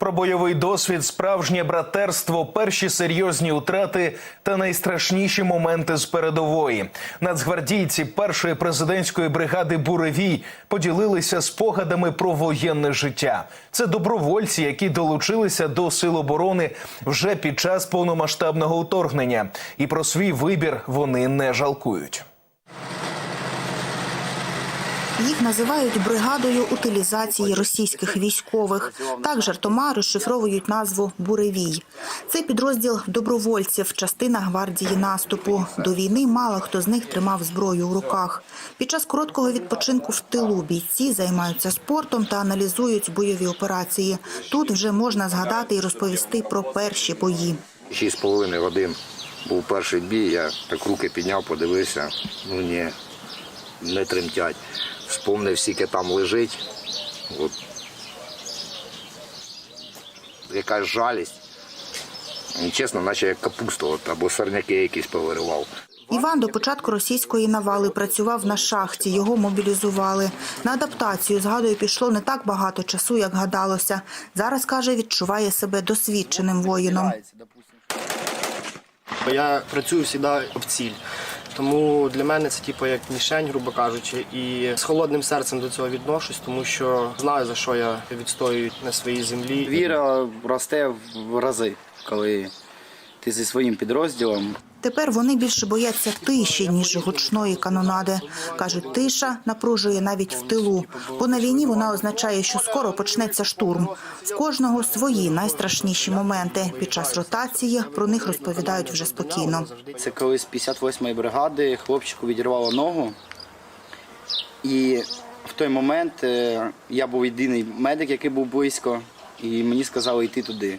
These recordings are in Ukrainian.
Про бойовий досвід, справжнє братерство, перші серйозні утрати та найстрашніші моменти з передової. Нацгвардійці першої президентської бригади Буревій поділилися спогадами про воєнне життя. Це добровольці, які долучилися до сил оборони вже під час повномасштабного вторгнення. І про свій вибір вони не жалкують. Їх називають бригадою утилізації російських військових. Так жартома розшифровують назву Буревій. Це підрозділ добровольців, частина гвардії наступу. До війни мало хто з них тримав зброю у руках. Під час короткого відпочинку в тилу бійці займаються спортом та аналізують бойові операції. Тут вже можна згадати і розповісти про перші бої. Шість з половиною годин був перший бій, я так руки підняв, подивився, ну ні, не тремтять. Вспомнив, скільки там лежить. От. Якась жалість. Чесно, наче як капусту от, або сорняки якісь повиривав. Іван до початку російської навали працював на шахті. Його мобілізували. На адаптацію, згадує, пішло не так багато часу, як гадалося. Зараз, каже, відчуває себе досвідченим воїном. Я працюю завжди об ціль. Тому для мене це типу як мішень, грубо кажучи, і з холодним серцем до цього відношусь, тому що знаю за що я відстоюю на своїй землі. Віра росте в рази, коли ти зі своїм підрозділом. Тепер вони більше бояться тиші, ніж гучної канонади. Кажуть, тиша напружує навіть в тилу, бо на війні вона означає, що скоро почнеться штурм. В кожного свої найстрашніші моменти. Під час ротації про них розповідають вже спокійно. Це коли з 58-ї бригади хлопчику відірвало ногу. І в той момент е, я був єдиний медик, який був близько, і мені сказали йти туди.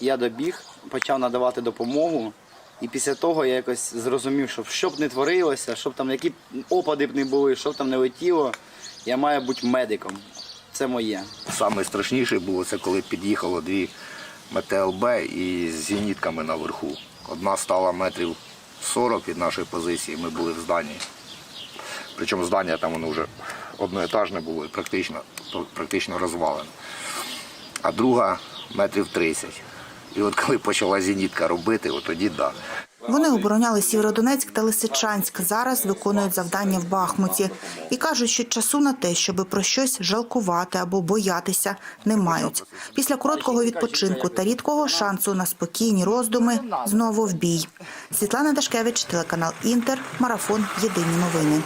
Я добіг, почав надавати допомогу. І після того я якось зрозумів, що що б не творилося, щоб там які опади б не були, що б там не летіло, я маю бути медиком. Це моє. Саме страшніше було це, коли під'їхало дві МТЛБ і з зенітками наверху. Одна стала метрів 40 від нашої позиції, ми були в зданні. Причому здання там воно вже одноетажне було і практично, практично розвалене. А друга метрів 30. І от коли почала зенітка робити, от тоді. Да. Вони обороняли Сєвєродонецьк та Лисичанськ. Зараз виконують завдання в Бахмуті і кажуть, що часу на те, щоб про щось жалкувати або боятися, не мають. Після короткого відпочинку та рідкого шансу на спокійні роздуми знову в бій. Світлана Дашкевич, телеканал Інтер, марафон Єдині новини.